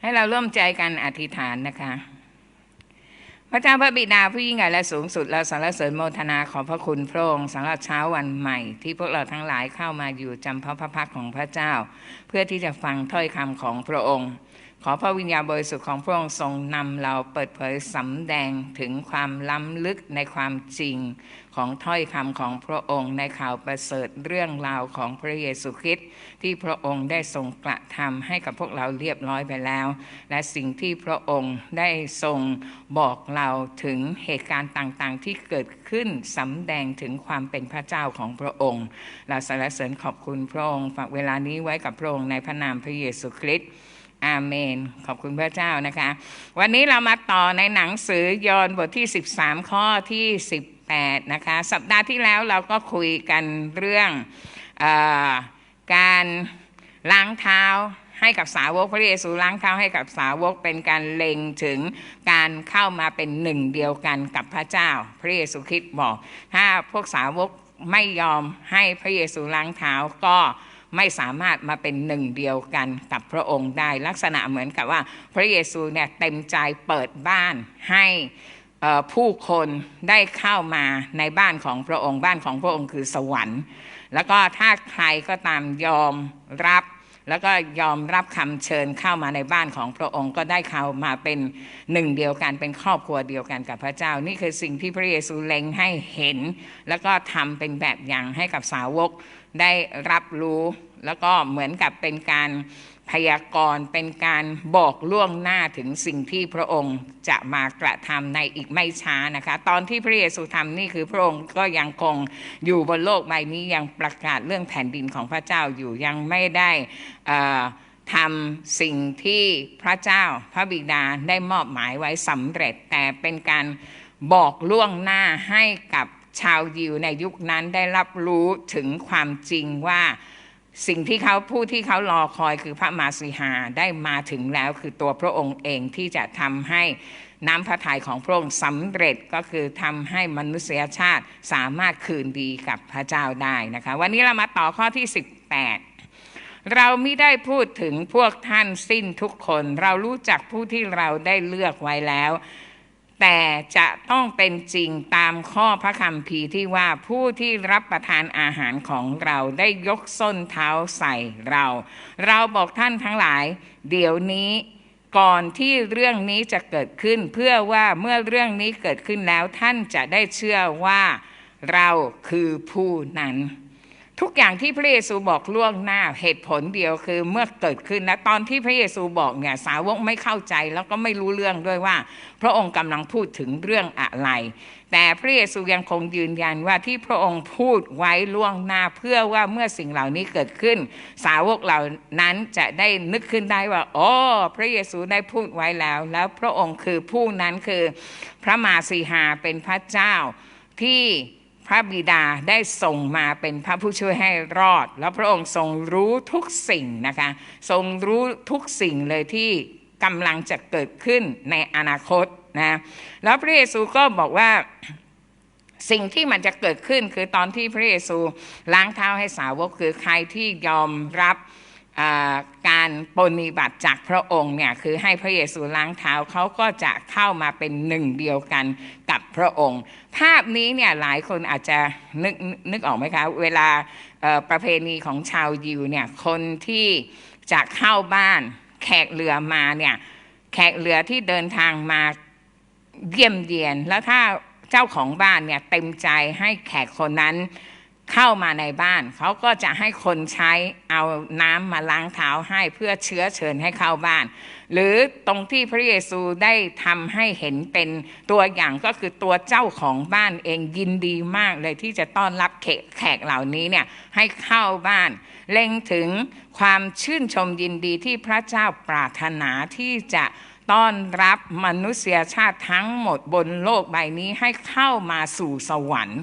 ให้เราร่วมใจกันอธิษฐานนะคะ พระเจ้าพระบิดาผู้ยิ่งใหญ่และสูงสุด เราสรรเสริญโมทนาขอพระคุณพระองค์สำหรับเช้าวันใหม่ ที่พวกเราทั้งหลายเข้ามาอยู่จำพระพระพักของพระเจ้า เพื่อที่จะฟังถ้อยคำของพระองค์ ขอพระวิญญาณบริสุทธิ์ของพระองค์ทรงนำเราเปิดเผยสำแดงถึงความล้ำลึกในความจริงของถ้อยคำของพระองค์ในข่าวประเสริฐเรื่องราวของพระเยซูคริสต์ที่พระองค์ได้ทรงกระทำให้กับพวกเราเรียบร้อยไปแล้ว และสิ่งที่พระองค์ได้ทรงบอกเราถึงเหตุการณ์ต่างๆ ที่เกิดขึ้นสำแดงถึงความเป็นพระเจ้าของพระองค์ เราสรรเสริญขอบคุณพระองค์ฝากเวลานี้ไว้กับพระองค์ในพระนามพระเยซูคริสต์ อาเมน ขอบคุณพระเจ้านะคะ วันนี้เรามาต่อในหนังสือยอห์นบทที่ 13 ข้อที่ 18 นะคะ สัปดาห์ที่แล้วเราก็คุยกันเรื่องอการล้างเท้าให้กับสาวกพระเยซูล้างเท้าให้กับสาวกเป็นการเล็งถึงการเข้ามาเป็นหนึ่งเดียวกันกับพระเจ้า พระเยซูคริสต์บอก ถ้าพวกสาวกไม่ยอมให้พระเยซูล้างเท้าก็ ไม่สามารถมาเป็นหนึ่งเดียวกันกับพระองค์ได้ลักษณะเหมือนกับว่า พระเยซูเนี่ยเต็มใจเปิดบ้านให้ผู้คนได้เข้ามาในบ้านของพระองค์บ้านของพระองค์คือสวรรค์ แล้วก็ถ้าใครก็ตามยอมรับ แล้วก็ยอมรับคำเชิญเข้ามาในบ้านของพระองค์ก็ได้เข้ามาเป็นหนึ่งเดียวกันเป็นครอบครัวเดียวกันกับพระเจ้า นี่คือสิ่งที่พระเยซูเล็งให้เห็น แล้วก็ทำเป็นแบบอย่างให้กับสาวก ได้รับรู้ แล้วก็เหมือนกับเป็นการพยากรณ์เป็นการบอกล่วงหน้าถึงสิ่งที่พระองค์จะมากระทำในอีกไม่ช้านะคะ ตอนที่พระเยซูทำนี่คือพระองค์ก็ยังคงอยู่บนโลกใบนี้ยังประกาศเรื่องแผ่นดินของพระเจ้าอยู่ยังไม่ได้ทำสิ่งที่พระเจ้าพระบิดาได้มอบหมายไว้สำเร็จแต่เป็นการบอกล่วงหน้าให้กับ ชาวยิวในยุคนั้นได้รับรู้ถึงความจริงว่าสิ่งที่เขาผู้ที่เขารอคอยคือพระมาสีหาได้มาถึงแล้วคือตัวพระองค์เองที่จะทำให้น้ำพระทัยของพระองค์สำเร็จก็คือทำให้มนุษยชาติสามารถคืนดีกับพระเจ้าได้นะคะ วันนี้เรามาต่อข้อที่ 18 เราไม่ได้พูดถึงพวกท่านสิ้นทุกคน เรารู้จักผู้ที่เราได้เลือกไว้แล้ว แต่จะต้องเป็นจริงตามข้อพระคัมภีที่ว่าผู้ที่รับประทานอาหารของเราได้ยกส้นเท้าใส่เรา เราบอกท่านทั้งหลาย เดี๋ยวนี้ก่อนที่เรื่องนี้จะเกิดขึ้น เพื่อว่าเมื่อเรื่องนี้เกิดขึ้นแล้วท่านจะได้เชื่อว่า เราคือผู้นั้น ทุกอย่างที่พระเยซูบอกล่วงหน้าเหตุผลเดียวคือเมื่อเกิดขึ้นนะตอนที่พระเยซูบอกเนี่ยสาวกไม่เข้าใจแล้วก็ไม่รู้เรื่องด้วยว่า พระองค์กำลังพูดถึงเรื่องอะไร แต่พระเยซูยังคงยืนยันว่าที่พระองค์พูดไว้ล่วงหน้าเพื่อว่าเมื่อสิ่งเหล่านี้เกิดขึ้น สาวกเหล่านั้นจะได้นึกขึ้นได้ว่าอ๋อพระเยซูได้พูดไว้แล้ว แล้วพระองค์คือผู้นั้นคือ พระมาสีหาเป็นพระเจ้าที่ พระบิดาได้ส่งมาเป็นพระผู้ช่วยให้รอด แล้วพระองค์ทรงรู้ทุกสิ่งนะคะ ทรงรู้ทุกสิ่งเลยที่กำลังจะเกิดขึ้นในอนาคตนะแล้วพระเยซูก็บอกว่าสิ่งที่มันจะเกิดขึ้นคือตอนที่พระเยซูล้างเท้าให้สาวกคือใครที่ยอมรับการปฏิบัติจากพระองค์เนี่ยคือให้พระเยซูล้างเท้าเขาก็จะเข้ามาเป็นหนึ่งเดียวกันกับพระองค์ ภาพนี้เนี่ยหลายคนอาจจะนึกนึกออกไหมคะ เวลาประเพณีของชาวยิวเนี่ยคนที่จะเข้าบ้านแขกเรือมาเนี่ยแขกเรือที่เดินทางมาเยี่ยมเยียน แล้วถ้าเจ้าของบ้านเนี่ยเต็มใจให้แขกคนนั้น เข้ามาในบ้าน เขาก็จะให้คนใช้เอาน้ำมาล้างเท้าให้เพื่อเชื้อเชิญให้เข้าบ้าน หรือตรงที่พระเยซูได้ทำให้เห็นเป็นตัวอย่างก็คือตัวเจ้าของบ้านเองยินดีมากเลยที่จะต้อนรับแขกเหล่านี้เนี่ยให้เข้าบ้าน เล็งถึงความชื่นชมยินดีที่พระเจ้าปรารถนาที่จะต้อนรับมนุษยชาติทั้งหมดบนโลกใบนี้ให้เข้ามาสู่สวรรค์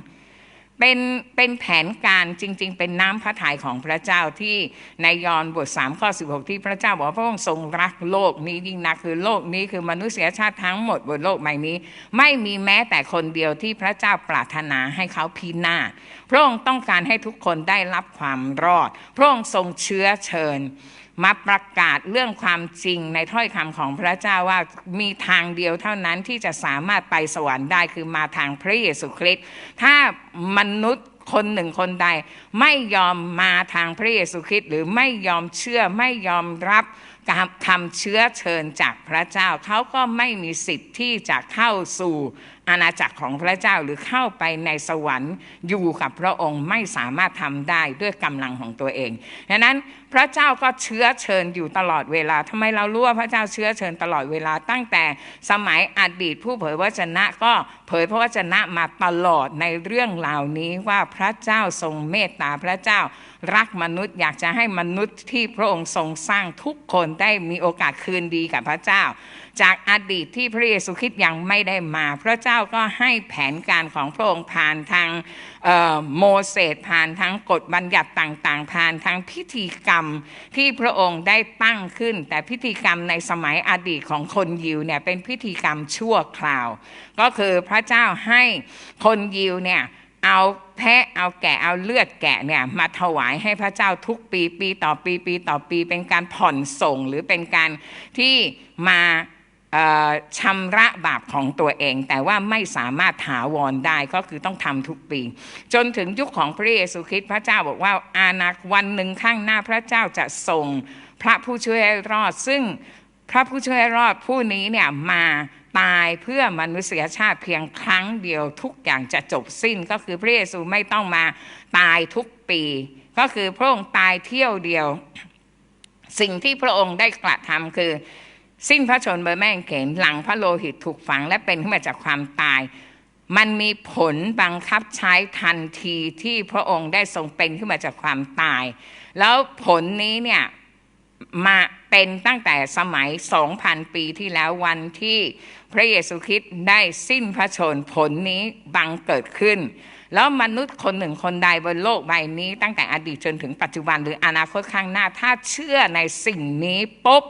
เป็นเป็นแผนการจริง ๆ เป็นน้ำพระทัยของพระเจ้าที่ในยอห์นบท3ข้อ16 ที่พระเจ้าบอกพระองค์ทรงรักโลกนี้ยิ่งนักคือโลกนี้คือมนุษยชาติทั้งหมดบนโลกใบนี้ ไม่มีแม้แต่คนเดียวที่พระเจ้าปรารถนาให้เขาพินาศพระองค์ต้องการให้ทุกคนได้รับความรอด พระองค์ทรงเชื้อเชิญ มาประกาศเรื่องความจริงในถ้อยคำของพระเจ้าว่ามีทางเดียวเท่านั้นที่จะสามารถไปสวรรค์ได้คือมาทางพระเยซูคริสต์ถ้ามนุษย์คนหนึ่งคนใด ไม่ยอมมาทางพระเยซูคริสต์หรือไม่ยอมเชื่อไม่ยอมรับ คำเชื้อเชิญจากพระเจ้า เขาก็ไม่มีสิทธิ์ที่จะเข้าสู่อาณาจักรของพระเจ้าหรือเข้าไปในสวรรค์อยู่กับพระองค์ไม่สามารถทำได้ด้วยกำลังของตัวเองดังนั้นพระเจ้าก็เชื้อเชิญอยู่ตลอดเวลาทำไมเรารู้ว่าพระเจ้าเชื้อเชิญตลอดเวลา ตั้งแต่สมัยอดีตผู้เผยพระวจนะก็เผยพระวจนะมาตลอดในเรื่องเหล่านี้ว่าพระเจ้าทรงเมตตาพระเจ้า รักมนุษย์อยากจะให้มนุษย์ที่พระองค์ทรงสร้างทุกคนได้มีโอกาสคืนดีกับพระเจ้า จากอดีตที่พระเยซูคริสต์ยังไม่ได้มา พระเจ้าก็ให้แผนการของพระองค์ผ่านทางโมเสสผ่านทางกฎบัญญัติต่างๆ ผ่านทางพิธีกรรมที่พระองค์ได้ตั้งขึ้น แต่พิธีกรรมในสมัยอดีตของคนยิวเนี่ยเป็นพิธีกรรมชั่วคราว ก็คือพระเจ้าให้คนยิวเนี่ย เอาแพะเอาแกะเอาเลือดแกะเนี่ยมาถวายให้พระเจ้าทุกปีปีต่อปีปีต่อปีเป็นการผ่อนส่งหรือเป็นการที่มาชำระบาปของตัวเอง แต่ว่าไม่สามารถถาวรได้ก็คือต้องทำทุกปี จนถึงยุคของพระเยซูคริสต์พระเจ้าบอกว่าอาณาวันหนึ่งข้างหน้าพระเจ้าจะส่งพระผู้ช่วยรอด ซึ่งพระผู้ช่วยรอดผู้นี้เนี่ยมา ตายเพื่อมนุษยชาติเพียงครั้งเดียวทุกอย่างจะจบสิ้นก็คือพระเยซูไม่ต้องมาตายทุกปี ก็คือพระองค์ตายเที่ยวเดียว สิ่งที่พระองค์ได้กระทำคือ สิ้นพระชนม์บนแม่งเขนหลังพระโลหิตถูกฝังและเป็นขึ้นมาจากความตาย มันมีผลบังคับใช้ทันทีที่พระองค์ได้ทรงเป็นขึ้นมาจากความตาย แล้วผลนี้เนี่ยมา เป็นตั้งแต่สมัย 2,000 ปีที่แล้ววันที่พระเยซูคริสต์ได้สิ้นพระชนผลนี้บังเกิดขึ้น แล้วมนุษย์คนหนึ่งคนใดบนโลกใบนี้ ตั้งแต่อดีตจนถึงปัจจุบันหรืออนาคตข้างหน้า ถ้าเชื่อในสิ่งนี้ปุ๊บ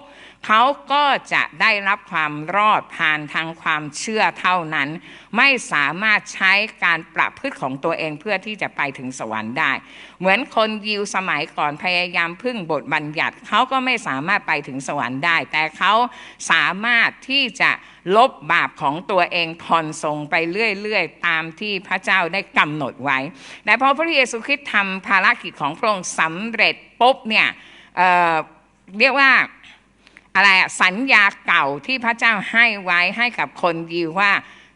เขาก็จะได้รับความรอดผ่านทางความเชื่อเท่านั้น ไม่สามารถใช้การประพฤติของตัวเองเพื่อที่จะไปถึงสวรรค์ได้ เหมือนคนยิวสมัยก่อนพยายามพึ่งบทบัญญัติเขาก็ไม่สามารถไปถึงสวรรค์ได้ แต่เขาสามารถที่จะลบบาปของตัวเองผ่อนส่งไปเรื่อยๆ ตามที่พระเจ้าได้กำหนดไว้แต่พอพระเยซูคริสต์ทำภารกิจของพระองค์สำเร็จปุ๊บเนี่ยเเรียกว่า อะไรสัญญาเก่าที่พระเจ้าให้ไว้ให้กับคนยิวว่า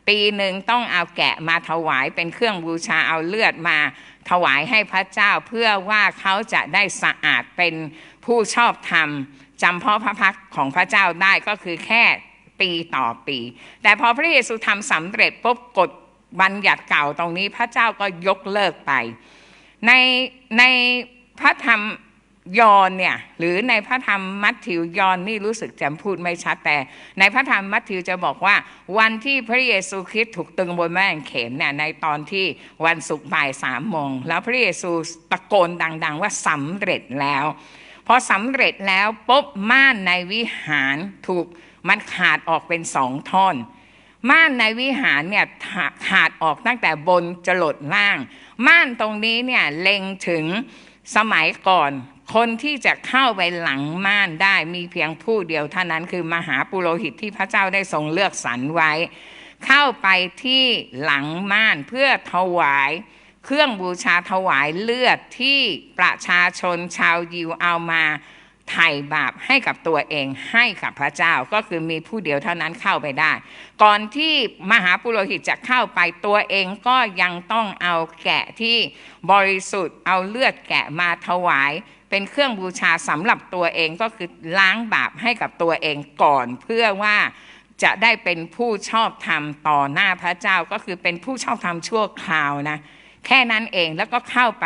ปีหนึ่งต้องเอาแกะมาถวายเป็นเครื่องบูชาเอาเลือดมาถวายให้พระเจ้าเพื่อว่าเขาจะได้สะอาดเป็นผู้ชอบธรรมจำเพาะพระพักของพระเจ้าได้ก็คือแค่ปีต่อปี แต่พอพระเยซูทำสำเร็จปุ๊บกฎบัญญัติเก่าตรงนี้พระเจ้าก็ยกเลิกไป ในในพระธรรม ยอนเนี่ยหรือในพระธรรมมัทธิวยอนนี่รู้สึกจะพูดไม่ชัดแต่ ในพระธรรมมัทธิวจะบอกว่า วันที่พระเยซูคริสต์ถูกตึงบนแม่งเขนเนี่ยในตอนที่วันศุกร์บ่ายสามโมงแล้วพระเยซูตะโกนดัง ๆ ว่าสำเร็จแล้วพอสำเร็จแล้วปุ๊บม่านในวิหารถูกมันขาดออกเป็นสองท่อนม่านในวิหารเนี่ยขาดออกตั้งแต่บนจรดล่าง ม่านตรงนี้เนี่ยเล็งถึงสมัยก่อน คนที่จะเข้าไปหลังม่านได้มีเพียงผู้เดียวเท่านั้นคือมหาปุโรหิตที่พระเจ้าได้ทรงเลือกสรรไว้ เข้าไปที่หลังม่านเพื่อถวายเครื่องบูชาถวายเลือดที่ประชาชนชาวยิวเอามาไถ่บาปให้กับตัวเองให้กับพระเจ้าก็คือมีผู้เดียวเท่านั้นเข้าไปได้ ก่อนที่มหาปุโรหิตจะเข้าไปตัวเองก็ยังต้องเอาแกะที่บริสุทธิ์เอาเลือดแกะมาถวาย เป็นเครื่องบูชาสำหรับตัวเองก็คือล้างบาปให้กับตัวเองก่อน เพื่อว่าจะได้เป็นผู้ชอบธรรมต่อหน้าพระเจ้าก็คือเป็นผู้ชอบธรรมชั่วคราวนะแค่นั้นเองแล้วก็เข้าไป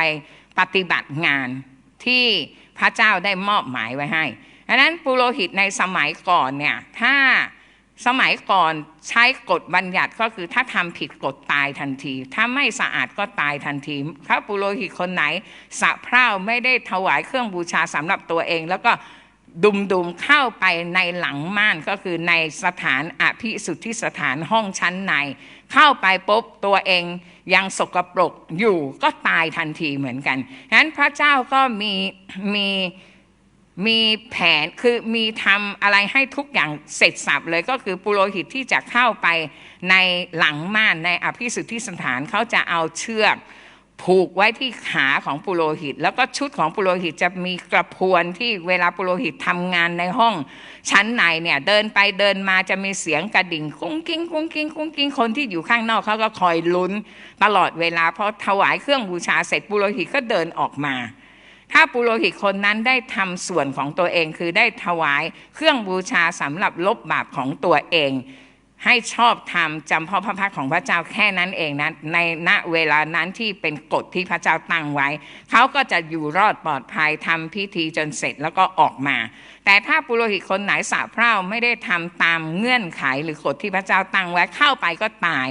ปฏิบัติงานที่พระเจ้าได้มอบหมายไว้ให้ดังนั้นปุโรหิตในสมัยก่อนเนี่ยถ้า สมัยก่อนใช้กฎบัญญัติก็คือถ้าทำผิดกฎตายทันที ถ้าไม่สะอาดก็ตายทันทีพระปุโรหิตคนไหน สะเพร่าไม่ได้ถวายเครื่องบูชาสำหรับตัวเอง แล้วก็ดุมดุมเข้าไปในหลังม่านก็คือในสถานอภิสุทธิสถานห้องชั้นใน เข้าไปปุ๊บตัวเองยังสกปรกอยู่ก็ตายทันทีเหมือนกันฉะนั้นพระเจ้าก็มีมี มีแผนคือมีทำอะไรให้ทุกอย่างเสร็จสับเลยก็คือปุโรหิตที่จะเข้าไปในหลังม่านในอภิสุทธิสถานเขาจะเอาเชือกผูกไว้ที่ขาของปุโรหิต แล้วก็ชุดของปุโรหิตจะมีกระพวนที่เวลาปุโรหิตทำงานในห้องชั้นในเนี่ยเดินไปเดินมาจะมีเสียงกระดิ่งกุ้งกิ้งกุ้งกิ้งกุ้งกิ้งคนที่อยู่ข้างนอกเขาก็คอยลุ้นตลอดเวลาพอถวายเครื่องบูชาเสร็จปุโรหิตก็เดินออกมา ถ้าปุโรหิตคนนั้นได้ทำส่วนของตัวเองคือได้ถวายเครื่องบูชาสำหรับลบบาปของตัวเอง ให้ชอบธรรมจำเพาะพระพักของพระเจ้าแค่นั้นเองนะในณเวลานั้นที่เป็นกฎที่พระเจ้าตั้งไว้ เขาก็จะอยู่รอดปลอดภัยทำพิธีจนเสร็จแล้วก็ออกมา แต่ถ้าปุโรหิตคนไหนสะเพร่าไม่ได้ทำตามเงื่อนไขหรือกฎที่พระเจ้าตั้งไว้เข้าไปก็ตาย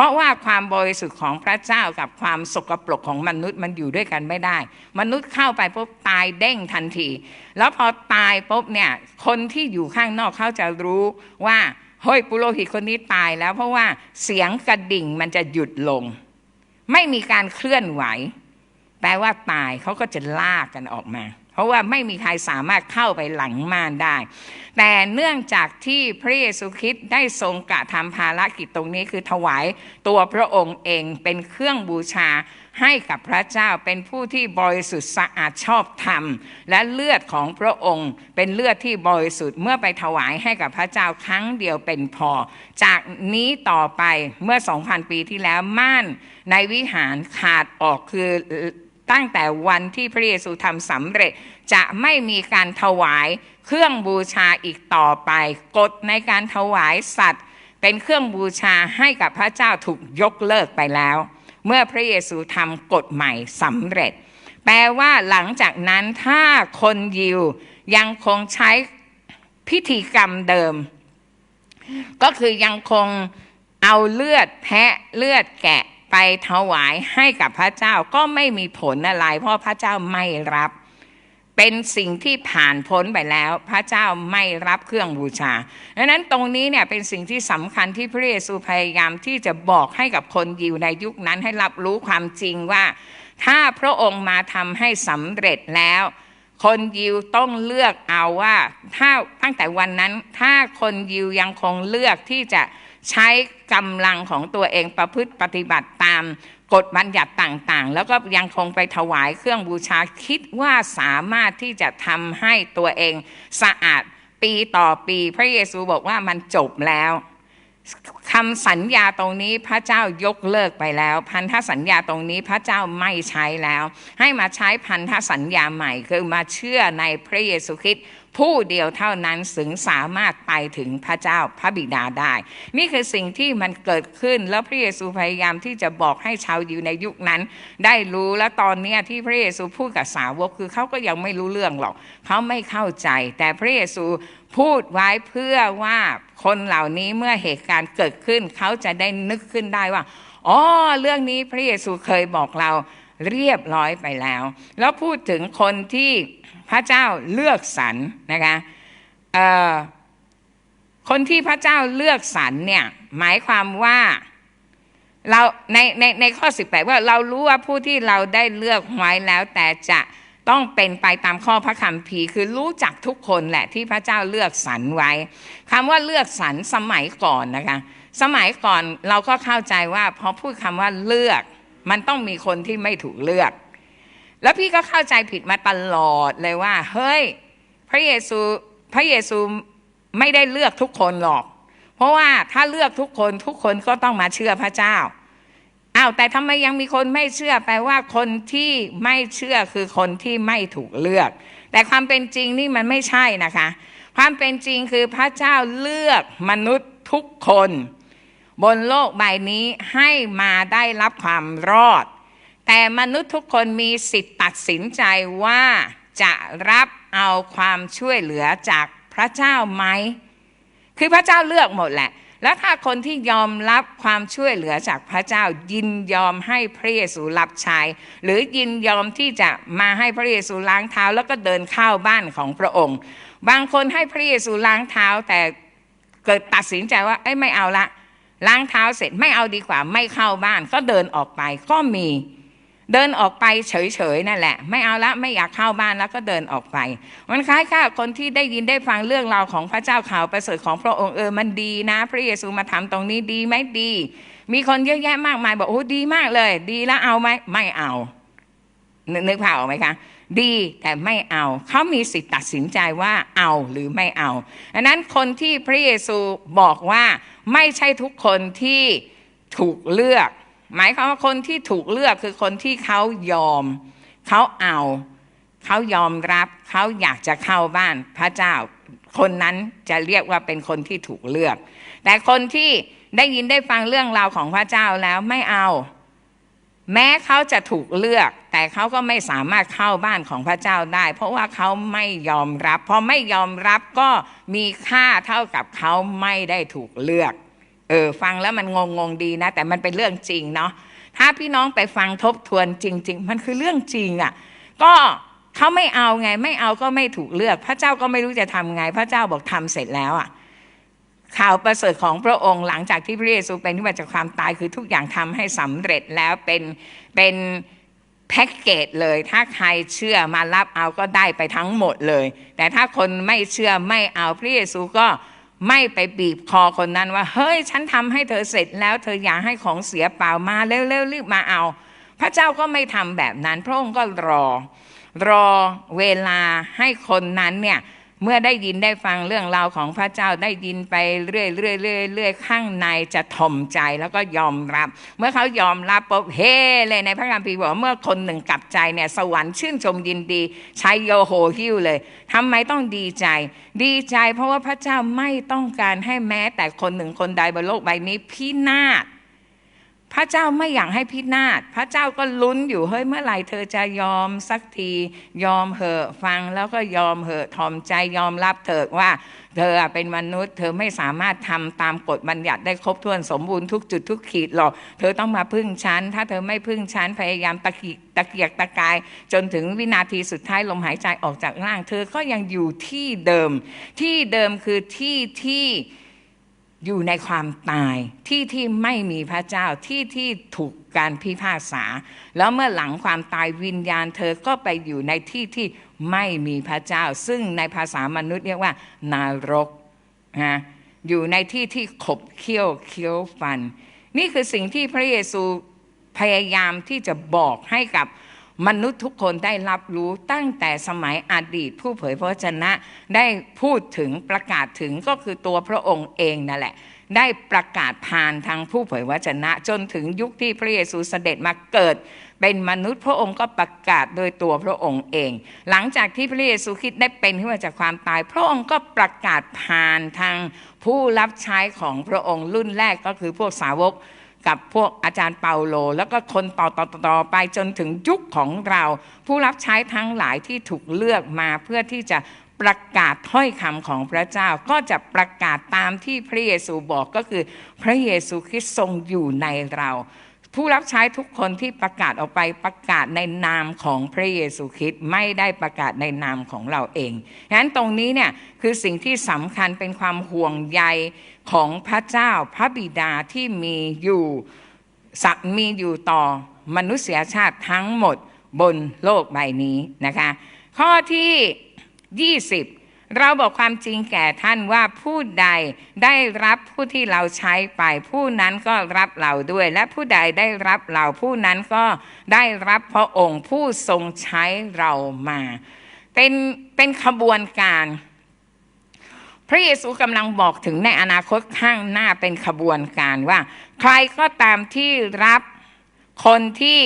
ราะว่าความบริสุทธิ์ของพระเจ้ากับความสกปรกของมนุษย์มันอยู่ด้วยกันไม่ได้ มนุษย์เข้าไปปุ๊บตายเด้งทันที แล้วพอตายปุ๊บเนี่ยคนที่อยู่ข้างนอกเขาจะรู้ว่าเฮ้ยปุโรหิตคนนี้ตายแล้วเพราะว่าเสียงกระดิ่งมันจะหยุดลง ไม่มีการเคลื่อนไหว แปลว่าตายเขาก็จะลากกันออกมา ราะว่าไม่มีใครสามารถเข้าไปหลังม่านได้ แต่เนื่องจากที่พระเยซูคริสต์ได้ทรงกระทำภารกิจตรงนี้คือถวายตัวพระองค์เองเป็นเครื่องบูชาให้กับพระเจ้าเป็นผู้ที่บริสุทธิ์สะอาดชอบธรรม และเลือดของพระองค์ เป็นเลือดที่บริสุทธิ์เมื่อไปถวายให้กับพระเจ้าครั้งเดียวเป็นพอ จากนี้ต่อไปเมื่อ 2,000 ปีที่แล้วม่านในวิหารขาดออกคือ ตั้งแต่วันที่พระเยซูทำสำเร็จจะไม่มีการถวายเครื่องบูชาอีกต่อไป กฎในการถวายสัตว์ เป็นเครื่องบูชาให้กับพระเจ้าถูกยกเลิกไปแล้ว เมื่อพระเยซูทำกฎใหม่สำเร็จ แปลว่าหลังจากนั้นถ้าคนยิวยังคงใช้พิธีกรรมเดิม ก็คือยังคงเอาเลือดแพะเลือดแกะ ไปถวายให้กับพระเจ้าก็ไม่มีผลอะไร เพราะพระเจ้าไม่รับ เป็นสิ่งที่ผ่านพ้นไปแล้ว พระเจ้าไม่รับเครื่องบูชาดังนั้นตรงนี้เนี่ยเป็นสิ่งที่สำคัญที่พระเยซูพยายามที่จะบอกให้กับคนยิวในยุคนั้นให้รับรู้ความจริงว่า ถ้าพระองค์มาทำให้สำเร็จแล้วคนยิวต้องเลือกเอาว่า ถ้าตั้งแต่วันนั้น ถ้าคนยิวยังคงเลือกที่จะใช้กำลังของตัวเองประพฤติปฏิบัติามกฎบัญญัติต่างๆ แล้วก็ยังคงไปถวายเครื่องบูชาคิดว่าสามารถที่จะทำให้ตัวเองสะอาดปีต่อปี พระเยซูบอกว่ามันจบแล้วคำสัญญาตรงนี้พระเจ้ายกเลิกไปแล้ว พันธสัญญาตรงนี้พระเจ้าไม่ใช้แล้ว ให้มาใช้พันธสัญญาใหม่คือมาเชื่อในพระเยซูคริสต์ ผู้เดียวเท่านั้นถึงสามารถไปถึงพระเจ้าพระบิดาได้ นี่คือสิ่งที่มันเกิดขึ้นแล้วพระเยซูพยายามที่จะบอกให้ชาวยิวในยุคนั้น ได้รู้และตอนนี้ที่พระเยซูพูดกับสาวกคือเขาก็ยังไม่รู้เรื่องหรอกเขาไม่เข้าใจ แต่พระเยซูพูดไว้เพื่อว่าคนเหล่านี้เมื่อเหตุการณ์เกิดขึ้น เขาจะได้นึกขึ้นได้ว่าอ๋อเรื่องนี้พระเยซูเคยบอกเราเรียบร้อยไปแล้ว แล้วพูดถึงคนที่ พระเจ้าเลือกสรรนะคะคนที่พระเจ้าเลือกสรรเนี่ยหมายความว่าเราในในในข้อ 18 ว่าเรารู้ว่าผู้ที่เราได้เลือกไว้แล้ว แต่จะต้องเป็นไปตามข้อพระคัมภีร์ คือรู้จักทุกคนแหละที่พระเจ้าเลือกสรรไว้คำว่าเลือกสรรสมัยก่อนนะคะ สมัยก่อนเราก็เข้าใจว่าพอพูดคำว่าเลือก มันต้องมีคนที่ไม่ถูกเลือก แล้วพี่ก็เข้าใจผิดมาตลอดเลยว่า เฮ้ย พระเยซูพระเยซูไม่ได้เลือกทุกคนหรอก เพราะว่าถ้าเลือกทุกคนทุกคนก็ต้องมาเชื่อพระเจ้าอ้าวแต่ทำไมยังมีคนไม่เชื่อแปลว่าคนที่ไม่เชื่อคือคนที่ไม่ถูกเลือก แต่ความเป็นจริงนี่มันไม่ใช่นะคะ ความเป็นจริงคือพระเจ้าเลือกมนุษย์ทุกคน บนโลกใบนี้ให้มาได้รับความรอด แต่มนุษย์ทุกคนมีสิทธิ์ตัดสินใจว่าจะรับเอาความช่วยเหลือจากพระเจ้าไหม คือพระเจ้าเลือกหมดแหละ แล้วถ้าคนที่ยอมรับความช่วยเหลือจากพระเจ้า ยินยอมให้พระเยซูรับใช้ หรือยินยอมที่จะมาให้พระเยซูล้างเท้า แล้วก็เดินเข้าบ้านของพระองค์ บางคนให้พระเยซูล้างเท้าแต่เกิดตัดสินใจว่าไอ้ไม่เอาละล้างเท้าเสร็จไม่เอาดีกว่าไม่เข้าบ้านก็เดินออกไปก็มี เดินออกไปเฉยๆนั่นแหละ ไม่เอาละไม่อยากเข้าบ้านแล้วก็เดินออกไป มันคล้ายๆคนที่ได้ยินได้ฟังเรื่องราวของพระเจ้าข่าวประเสริฐของพระองค์เออมันดีนะ พระเยซูมาทำตรงนี้ดีไหมดี มีคนเยอะแยะมากมายบอกโอ้ดีมากเลย ดีแล้วเอาไหมไม่เอานึกนึกภาพออกไหมคะดีแต่ไม่เอาเขามีสิทธิ์ตัดสินใจว่าเอาหรือไม่เอาดังนั้นคนที่พระเยซูบอกว่าไม่ใช่ทุกคนที่ถูกเลือก หมายความว่าคนที่ถูกเลือกคือคนที่เขายอม เขาเอาเขายอมรับเขาอยากจะเข้าบ้านพระเจ้า คนนั้นจะเรียกว่าเป็นคนที่ถูกเลือก แต่คนที่ได้ยินได้ฟังเรื่องราวของพระเจ้าแล้วไม่เอา แม้เขาจะถูกเลือก แต่เขาก็ไม่สามารถเข้าบ้านของพระเจ้าได้ เพราะว่าเขาไม่ยอมรับพอไม่ยอมรับก็มีค่าเท่ากับเขาไม่ได้ถูกเลือก เออฟังแล้วมันงงงๆดีนะ แต่มันเป็นเรื่องจริงเนาะถ้าพี่น้องไปฟังทบทวนจริง ๆ มันคือเรื่องจริงอะ่ะ ก็เขาไม่เอาไง ไม่เอาก็ไม่ถูกเลือก พระเจ้าก็ไม่รู้จะทำไง พระเจ้าบอกทำเสร็จแล้วอะข่าวประเสริฐของพระองค์หลังจากที่พระเยซูเป็นที่มาจากความตายคือทุกอย่างทำให้สำเร็จแล้วเป็นเป็นแพ็กเกจเลย ถ้าใครเชื่อมารับเอาก็ได้ไปทั้งหมดเลย แต่ถ้าคนไม่เชื่อไม่เอาพระเยซูก็ ไม่ไปบีบคอคนนั้นว่า เฮ้ย ฉันทำให้เธอเสร็จแล้ว เธออย่าให้ของเสียเปล่ามาเร็วๆรีบมาเอา พระเจ้าก็ไม่ทำแบบนั้น พระองค์ก็รอ รอเวลาให้คนนั้นเนี่ย เมื่อได้ยินได้ฟังเรื่องราวของพระเจ้าได้ยินไปเรื่อยเรื่อยเรื่อยเรื่อยข้างในจะถ่มใจแล้วก็ยอมรับ เมื่อเขายอมรับปุ๊บเฮ้เลยในพระคัมภีร์บอกเมื่อคนหนึ่งกลับใจเนี่ยสวรรค์ชื่นชมยินดีใช้โยโฮฮิวเลยทำไมต้องดีใจ ดีใจเพราะว่าพระเจ้าไม่ต้องการให้แม้แต่คนหนึ่งคนใดบนโลกใบนี้พินาศ พระเจ้าไม่อยากให้พินาศ พระเจ้าก็ลุ้นอยู่เฮ้ยเมื่อไหร่เธอจะยอมสักที ยอมเหอะฟังแล้วก็ยอมเหอะทอมใจยอมรับเถิดว่า เธอเป็นมนุษย์ เธอไม่สามารถทำตามกฎบัญญัติได้ครบถ้วนสมบูรณ์ทุกจุดทุกขีดหรอก เธอต้องมาพึ่งฉัน ถ้าเธอไม่พึ่งฉันพยายามตะกิตะเกียกตะกาย จนถึงวินาทีสุดท้ายลมหายใจออกจากร่าง เธอก็ยังอยู่ที่เดิม ที่เดิมคือที่ที่ อยู่ในความตายที่ที่ไม่มีพระเจ้าที่ที่ถูกการพิพากษา แล้วเมื่อหลังความตายวิญญาณเธอก็ไปอยู่ในที่ที่ไม่มีพระเจ้า ซึ่งในภาษามนุษย์เรียกว่านารกนะอยู่ในที่ที่ขบเคี้ยวเคี้ยวฟัน นี่คือสิ่งที่พระเยซูพยายามที่จะบอกให้กับ มนุษย์ทุกคนได้รับรู้ตั้งแต่สมัยอดีตผู้เผยพระวจนะได้พูดถึงประกาศถึงก็คือตัวพระองค์เองนั่นแหละ ได้ประกาศผ่านทางผู้เผยวจนะ จนถึงยุคที่พระเยซูเสด็จมาเกิด เป็นมนุษย์พระองค์ก็ประกาศโดยตัวพระองค์เอง หลังจากที่พระเยซูคริดได้เป็นขึ้นมาจากความตาย พระองค์ก็ประกาศผ่านทางผู้รับใช้ของพระองค์รุ่นแรกก็คือพวกสาวก กับพวกอาจารย์เปาโล แล้วก็คนต่อต่อต่อไปจนถึงยุคของเรา ผู้รับใช้ทั้งหลายที่ถูกเลือกมาเพื่อที่จะประกาศถ้อยคำของพระเจ้าก็จะประกาศตามที่พระเยซูบอกก็คือ พระเยซูคริสต์ทรงอยู่ในเรา ผู้รับใช้ทุกคนที่ประกาศออกไปประกาศในนามของพระเยซูคริสต์ไม่ได้ประกาศในนามของเราเองฉะนั้นตรงนี้เนี่ยคือสิ่งที่สำคัญเป็นความห่วงใย ของพระเจ้าพระบิดาที่มีอยู่สักมีอยู่ต่อมนุษยชาติทั้งหมดบนโลกใบนี้นะคะ ข้อที่ 20 เราบอกความจริงแก่ท่านว่าผู้ใดได้รับผู้ที่เราใช้ไป ผู้นั้นก็รับเราด้วย และผู้ใดได้รับเราผู้นั้นก็ได้รับพระองค์ผู้ทรงใช้เรามา เป็นเป็นขบวนการ พระเยซูกำลังบอกถึงในอนาคตข้างหน้าเป็นขบวนการว่า ใครก็ตามที่รับคนที่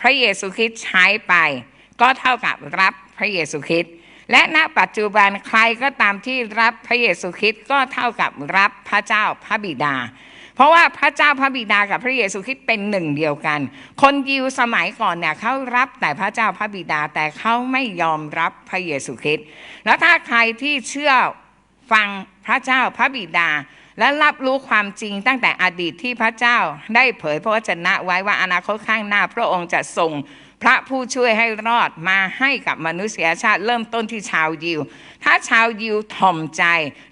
พระเยซูคริสต์ใช้ไป ก็เท่ากับรับพระเยซูคริสต์และณปัจจุบันใครก็ตามที่รับพระเยซูคริสต์ก็เท่ากับรับพระเจ้าพระบิดา เพราะว่าพระเจ้าพระบิดากับพระเยซูคริสต์เป็นหนึ่งเดียวกัน คนยิวสมัยก่อนเนี่ยเขารับแต่พระเจ้าพระบิดาแต่เขาไม่ยอมรับพระเยซูคริสต์แล้วถ้าใครที่เชื่อ ฟังพระเจ้าพระบิดา และรับรู้ความจริงตั้งแต่อดีตที่พระเจ้าได้เผยพระวจนะไว้ว่าอนาคตข้างหน้าพระองค์จะส่งพระผู้ช่วยให้รอดมาให้กับมนุษยชาติเริ่มต้นที่ชาวยิว ถ้าชาวยิวถ่อมใจ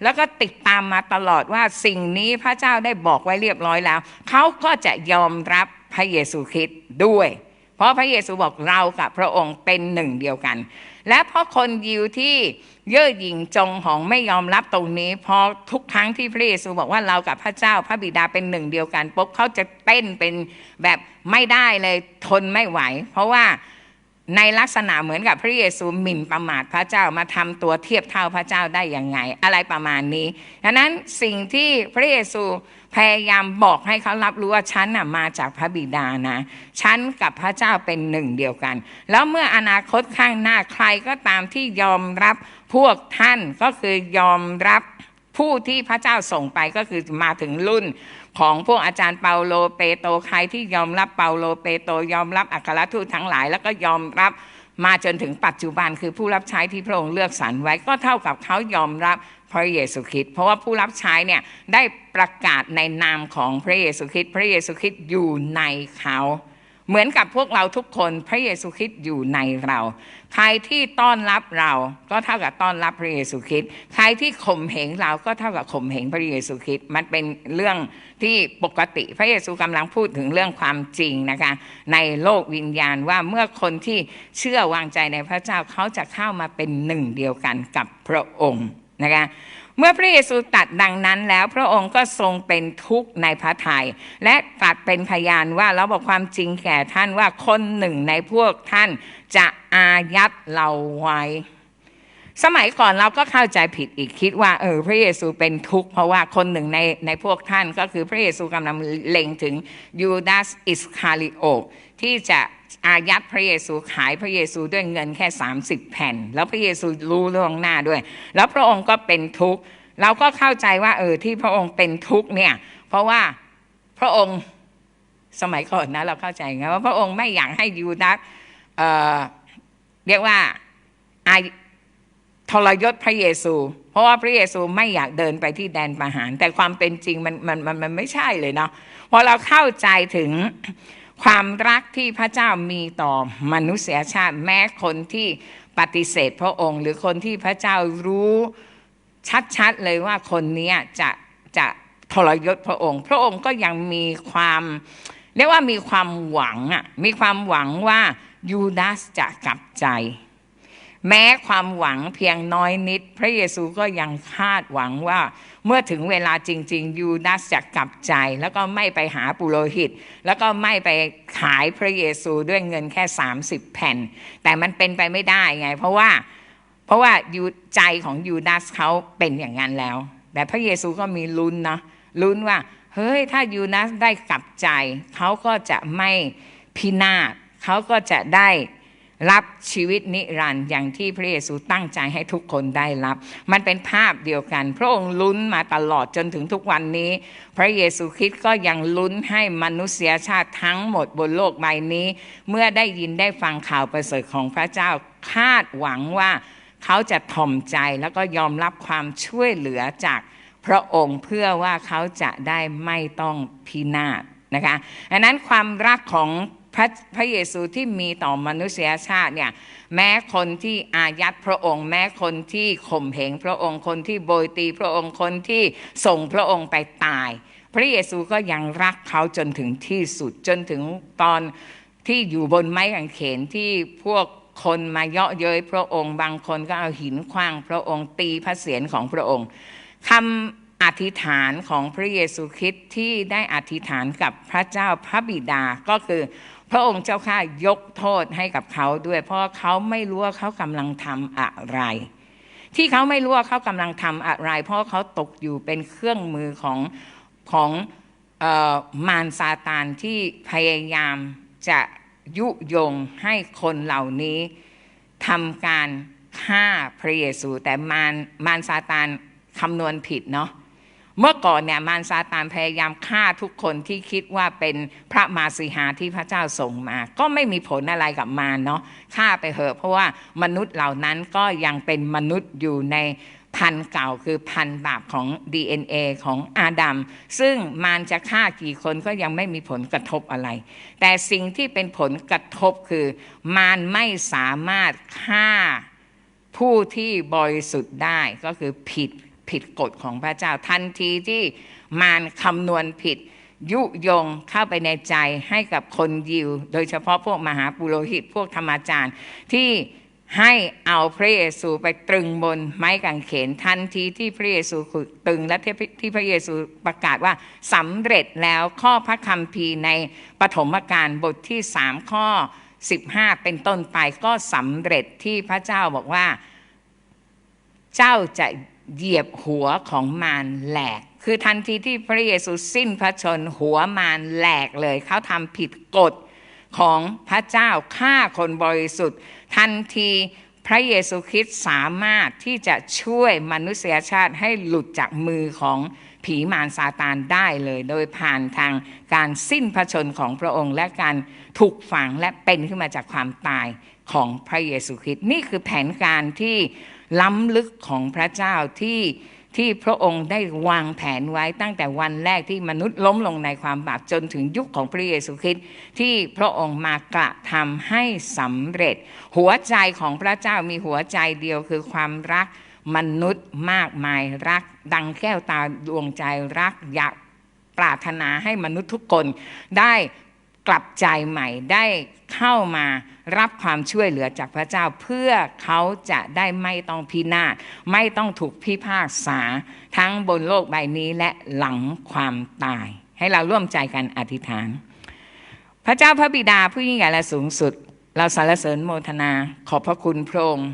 แล้วก็ติดตามมาตลอดว่าสิ่งนี้พระเจ้าได้บอกไว้เรียบร้อยแล้ว เขาก็จะยอมรับพระเยซูคริสต์ด้วย เพราะพระเยซูบอกเรากับพระองค์เป็นหนึ่งเดียวกัน และเพราะคนยิวที่เย่อหยิ่งจงหองไม่ยอมรับตรงนี้พอทุกครั้งที่พระเยซูบอกว่าเรากับพระเจ้าพระบิดาเป็นหนึ่งเดียวกันปุ๊บเขาจะเต้นเป็นแบบไม่ได้เลยทนไม่ไหว เพราะว่าในลักษณะเหมือนกับพระเยซูหมิ่นประมาทพระเจ้ามาทำตัวเทียบเท่าพระเจ้าได้ยังไง อะไรประมาณนี้ดังนั้นสิ่งที่พระเยซู พยายามบอกให้เขารับรู้ว่าฉันน่ะมาจากพระบิดานะ ฉันกับพระเจ้าเป็นหนึ่งเดียวกัน แล้วเมื่ออนาคตข้างหน้าใครก็ตามที่ยอมรับพวกท่านก็คือยอมรับผู้ที่พระเจ้าส่งไปก็คือมาถึงรุ่นของพวกอาจารย์เปาโลเปโตใครที่ยอมรับเปาโลเปโตยอมรับอัครทูตทั้งหลาย แล้วก็ยอมรับ มาจนถึงปัจจุบันคือผู้รับใช้ที่พระองค์เลือกสรรไว้ก็เท่ากับเขายอมรับพระเยซูคริสต์เพราะว่าผู้รับใช้เนี่ยได้ประกาศในนามของพระเยซูคริสต์พระเยซูคริสต์อยู่ในเขา เหมือนกับพวกเราทุกคนพระเยซูคริสต์อยู่ในเรา ใครที่ต้อนรับเราก็เท่ากับต้อนรับพระเยซูคริสต์ใครที่ข่มเหงเราก็เท่ากับข่มเหงพระเยซูคริสต์มันเป็นเรื่องที่ปกติพระเยซูกำลังพูดถึงเรื่องความจริงนะคะในโลกวิญญาณว่าเมื่อคนที่เชื่อวางใจในพระเจ้าเขาจะเข้ามาเป็นหนึ่งเดียวกันกับพระองค์นะคะ เมื่อพระเยซูตัดดังนั้นแล้วพระองค์ก็ทรงเป็นทุกข์ในพระทยัยและตรัสเป็นพยานว่าเราบอกความจริงแก่ท่านว่าคนหนึ่งในพวกท่านจะอายัดเราไว้สมัยก่อนเราก็เข้าใจผิดอีกคิดว่าเออพระเยซูเป็นทุกข์เพราะว่าคนหนึ่งในในพวกท่านก็คือพระเยซูกำลังเล็งถึงยูดาสอิสคาริโอที่จะ อายัดพระเยซูขายพระเยซูด้วยเงินแค่ 30 แผ่น แล้วพระเยซูรู้ล่วงหน้าด้วย แล้วพระองค์ก็เป็นทุกข์เราก็เข้าใจว่าเออที่พระองค์เป็นทุกข์เนี่ย เพราะว่าพระองค์สมัยก่อนนะเราเข้าใจไงว่าพระองค์ไม่อยากให้ยูดาสเเรียกว่าอาทรยศพระเยซู เพราะว่าพระเยซูไม่อยากเดินไปที่แดนประหาร แต่ความเป็นจริงมันมันมันมันไม่ใช่เลยเนาะพอเราเข้าใจถึง ความรักที่พระเจ้ามีต่อมนุษยชาติแม้คนที่ปฏิเสธพระองค์ หรือคนที่พระเจ้ารู้ชัดๆเลยว่าคนนี้จะจะทรยศพระองค์ พระองค์ก็ยังมีความเรียกว่ามีความหวังอะมีความหวังว่ายูดาสจะกลับใจ แม้ความหวังเพียงน้อยนิด พระเยซูก็ยังคาดหวังว่า เมื่อถึงเวลาจริง ๆ ยูดาสจะกลับใจ แล้วก็ไม่ไปหาปุโรหิต แล้วก็ไม่ไปขายพระเยซูด้วยเงินแค่ 30 แผ่น แต่มันเป็นไปไม่ได้ไง เพราะว่าเพราะว่ายูใจของยูดาสเขาเป็นอย่างนั้นแล้ว แต่พระเยซูก็มีลุ้นนะลุ้นว่าเฮ้ยถ้ายูดาสได้กลับใจเขาก็จะไม่พินาศเขาก็จะได้ รับชีวิตนิรันดร์อย่างที่พระเยซูตั้งใจให้ทุกคนได้รับ มันเป็นภาพเดียวกัน พระองค์ลุ้นมาตลอดจนถึงทุกวันนี้ พระเยซูคริสต์ก็ยังลุ้นให้มนุษยชาติทั้งหมดบนโลกใบนี้ เมื่อได้ยินได้ฟังข่าวประเสริฐของพระเจ้าคาดหวังว่าเขาจะถ่อมใจแล้วก็ยอมรับความช่วยเหลือจากพระองค์เพื่อว่าเขาจะได้ไม่ต้องพินาศนะคะดังนั้นความรักของ พระพระเยซูที่มีต่อมนุษยชาติเนี่ยแม้คนที่อายัดพระองค์ แม้คนที่ข่มเหงพระองค์คนที่โบยตีพระองค์คนที่ส่งพระองค์ไปตาย พระเยซูก็ยังรักเขาจนถึงที่สุดจนถึงตอนที่อยู่บนไม้กางเขนที่พวกคนมาเยาะเย้ยพระองค์บางคนก็เอาหินคว้างพระองค์ตีพระเศียรของพระองค์คำอธิษฐานของพระเยซูคริสต์ที่ได้อธิษฐานกับพระเจ้าพระบิดาก็คือ พระองค์เจ้าข้ายกโทษให้กับเขาด้วย เพราะเขาไม่รู้ว่าเขากำลังทำอะไร ที่เขาไม่รู้ว่าเขากำลังทำอะไร เพราะเขาตกอยู่เป็นเครื่องมือของของออมารซาตานที่พยายามจะยุยงให้คนเหล่านี้ทำการฆ่าพระเยซู แต่มารมารซาตานคำนวณผิดเนาะ เมื่อก่อนเนี่ยมารซาตานพยายามฆ่าทุกคนที่คิดว่าเป็นพระมาสีหาที่พระเจ้าส่งมา ก็ไม่มีผลอะไรกับมารเนาะฆ่าไปเหอะเพราะว่ามนุษย์เหล่านั้นก็ยังเป็นมนุษย์อยู่ในพันเก่าคือพันบาปของ DNA ของอาดัมซึ่งมารจะฆ่ากี่คนก็ยังไม่มีผลกระทบอะไร แต่สิ่งที่เป็นผลกระทบคือ มารไม่สามารถฆ่าผู้ที่บริสุทธิ์ได้ก็คือผิด ผิดกฎของพระเจ้าทันทีที่มารคำนวณผิด ยุยงเข้าไปในใจให้กับคนยิว โดยเฉพาะพวกมหาปุโรหิตพวกธรรมจารย์ ที่ให้เอาพระเยซูไปตรึงบนไม้กางเขนทันทีที่พระเยซูตรึงและที่พระเยซูประกาศว่าสำเร็จแล้วข้อพระคัมภีร์ในปฐมกาลบทที่3ข้อ 15 เป็นต้นไปก็สำเร็จที่พระเจ้าบอกว่า เจ้าจะ เหยียบหัวของมารแหลก คือทันทีที่พระเยซูสิ้นพระชนหัวมารแหลกเลย เขาทำผิดกฎของพระเจ้าฆ่าคนบริสุทธิ์ ทันทีพระเยซูคริสต์สามารถที่จะช่วยมนุษยชาติให้หลุดจากมือของผีมารซาตานได้เลย โดยผ่านทางการสิ้นพระชนของพระองค์ และการถูกฝังและเป็นขึ้นมาจากความตายของพระเยซูคริสต์นี่คือแผนการที่ ล้ำลึกของพระเจ้าที่ที่พระองค์ได้วางแผนไว้ตั้งแต่วันแรกที่มนุษย์ล้มลงในความบาปจนถึงยุคของพระเยซูคริสต์ที่พระองค์มากระทำให้สำเร็จ หัวใจของพระเจ้ามีหัวใจเดียวคือความรักมนุษย์มากมายรัก ดังแก้วตาดวงใจรักอยากปรารถนาให้มนุษย์ทุกคนได้ กลับใจใหม่ได้เข้ามารับความช่วยเหลือจากพระเจ้าเพื่อเขาจะได้ไม่ต้องพินาศไม่ต้องถูกพิพากษาทั้งบนโลกใบนี้และหลังความตาย ให้เราร่วมใจกันอธิษฐาน พระเจ้าพระบิดาผู้ยิ่งใหญ่และสูงสุด เราสรรเสริญโมทนาขอบพระคุณพระองค์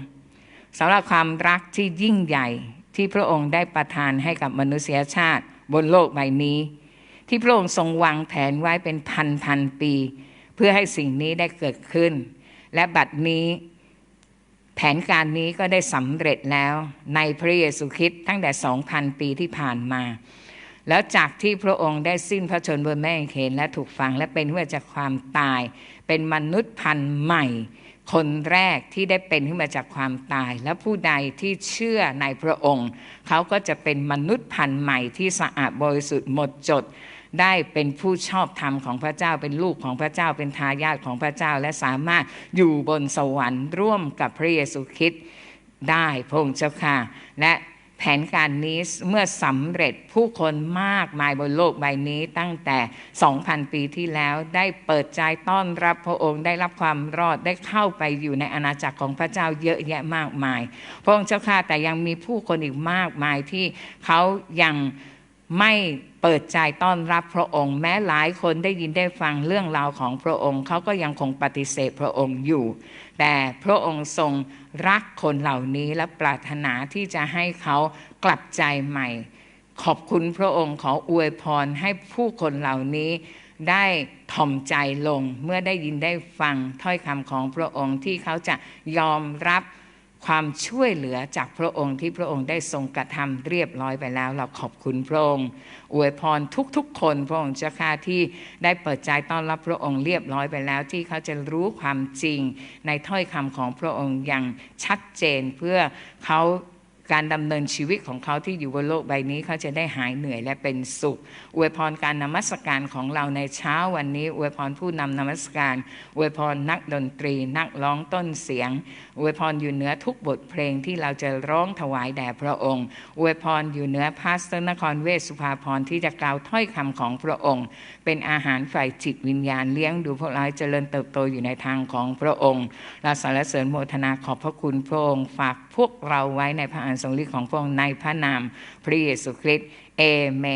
สำหรับความรักที่ยิ่งใหญ่ที่พระองค์ได้ประทานให้กับมนุษยชาติบนโลกใบนี้ ที่พระองค์ทรงวางแผนไว้เป็นพันพันปี เพื่อให้สิ่งนี้ได้เกิดขึ้น และบัดนี้แผนการนี้ก็ได้สำเร็จแล้วในพระเยซูคริสต์ตั้งแต่ 2,000 ปีที่ผ่านมา แล้วจากที่พระองค์ได้สิ้นพระชนม์บนแม่เขนและถูกฝังและเป็นเพื่อจากความตาย เป็นมนุษย์พันธุ์ใหม่ คนแรกที่ได้เป็นขึ้นมาจากความตาย และผู้ใดที่เชื่อในพระองค์ เขาก็จะเป็นมนุษย์พันธุ์ใหม่ที่สะอาดบริสุทธิ์หมดจด ได้เป็นผู้ชอบธรรมของพระเจ้าเป็นลูกของพระเจ้าเป็นทายาทของพระเจ้าและสามารถอยู่บนสวรรค์ร่วมกับพระเยซูคริสต์ได้พระองค์เจ้าค่ะและแผนการนี้เมื่อสำเร็จผู้คนมากมายบนโลกใบนี้ตั้งแต่ 2,000 ปีที่แล้วได้เปิดใจต้อนรับพระองค์ได้รับความรอดได้เข้าไปอยู่ในอาณาจักรของพระเจ้าเยอะแยะมากมาย พระองค์เจ้าค่ะแต่ยังมีผู้คนอีกมากมายที่เขายัง ไม่เปิดใจต้อนรับพระองค์ แม้หลายคนได้ยินได้ฟังเรื่องราวของพระองค์เขาก็ยังคงปฏิเสธพระองค์อยู่ แต่พระองค์ทรงรักคนเหล่านี้และปรารถนาที่จะให้เขากลับใจใหม่ ขอบคุณพระองค์ขออวยพรให้ผู้คนเหล่านี้ได้ถ่อมใจลงเมื่อได้ยินได้ฟังถ้อยคำของพระองค์ที่เขาจะยอมรับ ความช่วยเหลือจากพระองค์ที่พระองค์ได้ทรงกระทำเรียบร้อยไปแล้ว เราขอบคุณพระองค์อวยพรทุกๆ คนพระองค์เจ้าค่ะที่ได้เปิดใจต้อนรับพระองค์เรียบร้อยไปแล้ว ที่เขาจะรู้ความจริงในถ้อยคำของพระองค์อย่างชัดเจนเพื่อเขา การดำเนินชีวิตของเขาที่อยู่บนโลกใบนี้เขาจะได้หายเหนื่อยและเป็นสุข อวยพรการนมัสการของเราในเช้าวันนี้ อวยพรผู้นำนมัสการ อวยพรนักดนตรี นักร้องต้นเสียง อวยพรอยู่เหนือทุกบทเพลงที่เราจะร้องถวายแด่พระองค์ อวยพรอยู่เหนือพาสเตอร์นครเวสสุภาพรที่จะกล่าวถ้อยคำของพระองค์ เป็นอาหารฝ่ายจิตวิญญาณเลี้ยงดูพวกเราเจริญเติบโตอยู่ในทางของพระองค์ เราสรรเสริญโมทนาขอบพระคุณพระองค์ฝาก พวกเราไว้ในพระอันทรงฤทธิ์ของพระองค์ในพระนามพระเยซูคริสต์เอเมน